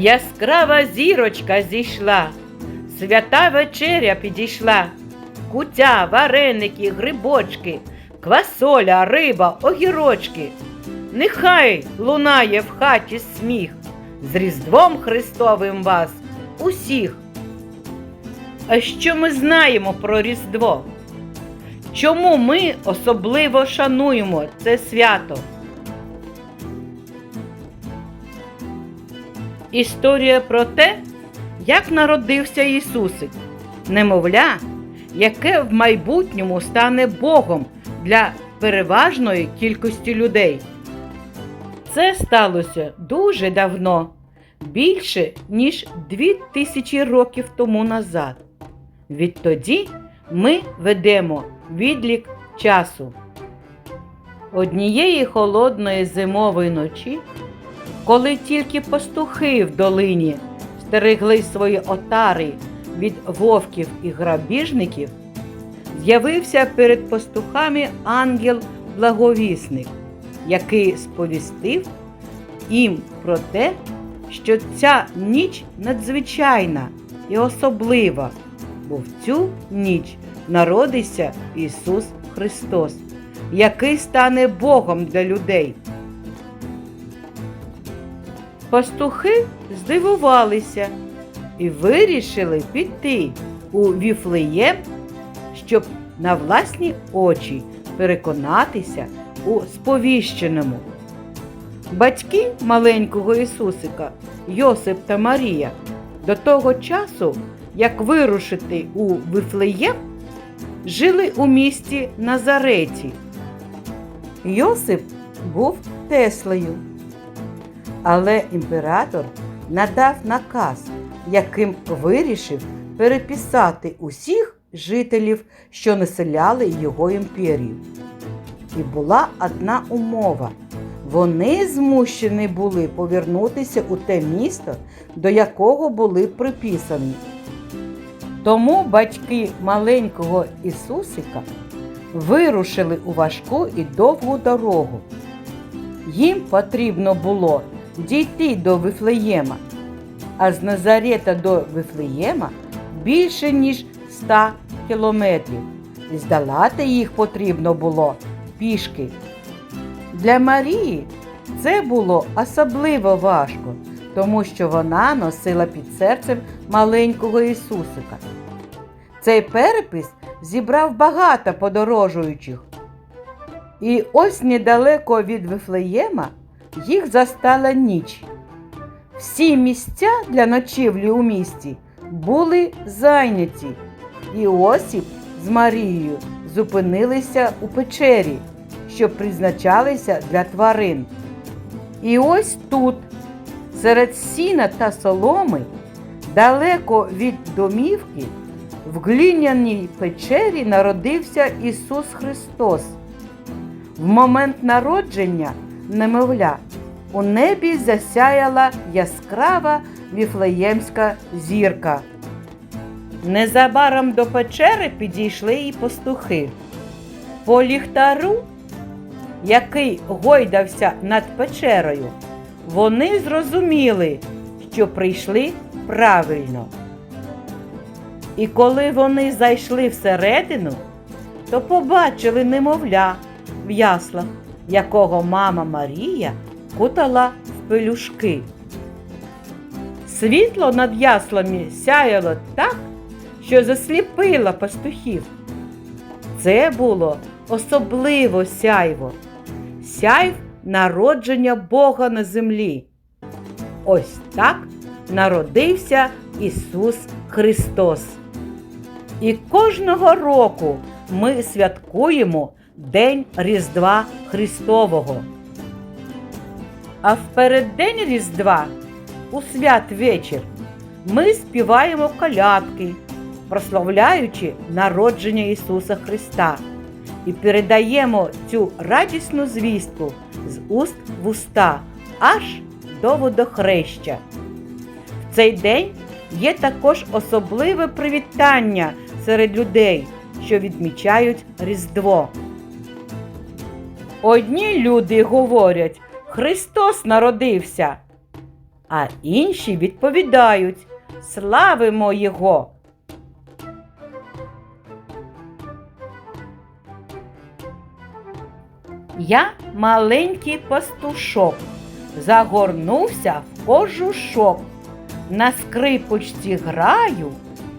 Яскрава зірочка зійшла, свята вечеря підійшла, кутя, вареники, грибочки, квасоля, риба, огірочки. Нехай лунає в хаті сміх, з Різдвом Христовим вас усіх. А що ми знаємо про Різдво? Чому ми особливо шануємо це свято? Історія про те, як народився Ісусик, немовля, яке в майбутньому стане Богом для переважної кількості людей. Це сталося дуже давно, більше ніж дві тисячі років тому назад. Відтоді ми ведемо відлік часу. Однієї холодної зимової ночі, коли тільки пастухи в долині стерегли свої отари від вовків і грабіжників, з'явився перед пастухами ангел-благовісник, який сповістив їм про те, що ця ніч надзвичайна і особлива, бо в цю ніч народиться Ісус Христос, який стане Богом для людей. Пастухи здивувалися і вирішили піти у Віфлеєм, щоб на власні очі переконатися у сповіщеному. Батьки маленького Ісусика, Йосип та Марія, до того часу, як вирушити у Вифлеєм, жили у місті Назареті. Йосип був Теслею. Але імператор надав наказ, яким вирішив переписати усіх жителів, що населяли його імперію. І була одна умова. Вони змушені були повернутися у те місто, до якого були приписані. Тому батьки маленького Ісусика вирушили у важку і довгу дорогу. Їм потрібно було дійти до Вифлеєма, а з Назарета до Вифлеєма більше ніж 100 кілометрів. І здолати їх потрібно було пішки. Для Марії це було особливо важко, тому що вона носила під серцем маленького Ісусика. Цей перепис зібрав багато подорожуючих. І ось недалеко від Вифлеєма їх застала ніч. Всі місця для ночівлі у місті були зайняті, і Осіп з Марією зупинилися у печері, що призначалися для тварин. І ось тут, серед сіна та соломи, далеко від домівки, в глиняній печері народився Ісус Христос. В момент народження немовля у небі засяяла яскрава віфлеємська зірка. Незабаром до печери підійшли і пастухи. По ліхтару, який гойдався над печерою, вони зрозуміли, що прийшли правильно. І коли вони зайшли всередину, то побачили немовля в яслах, якого мама Марія кутала в пелюшки. Світло над яслами сяяло так, що засліпило пастухів. Це було особливо сяйво, сяйв народження Бога на землі. Ось так народився Ісус Христос. І кожного року ми святкуємо День Різдва Христового. А в переддень Різдва, у святвечір, ми співаємо колядки, прославляючи народження Ісуса Христа, і передаємо цю радісну звістку з уст в уста аж до водохреща. В цей день є також особливе привітання серед людей, що відмічають Різдво. Одні люди говорять, Христос народився, а інші відповідають Славимо Його. Я маленький пастушок, загорнувся в кожушок. На скрипочці граю,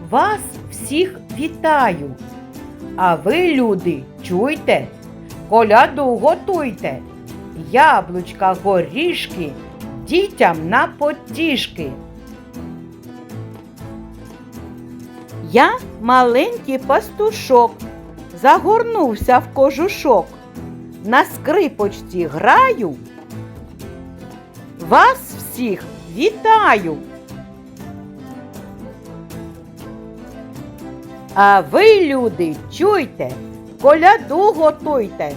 вас всіх вітаю. А ви, люди, чуйте, коляду готуйте, яблучка, горішки, дітям на потішки. Я маленький пастушок, загорнувся в кожушок. На скрипочці граю. Вас всіх вітаю. А ви, люди, чуйте, коляду готуйте.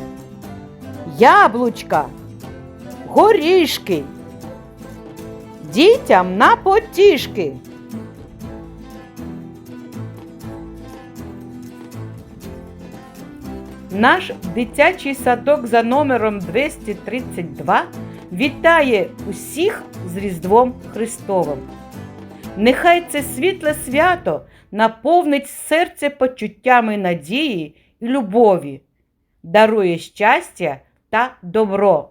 Яблучка, горішки, дітям на потішки. Наш дитячий садок за номером 232 вітає усіх з Різдвом Христовим. Нехай це світле свято наповнить серце почуттями надії і любові, дарує щастя та добро.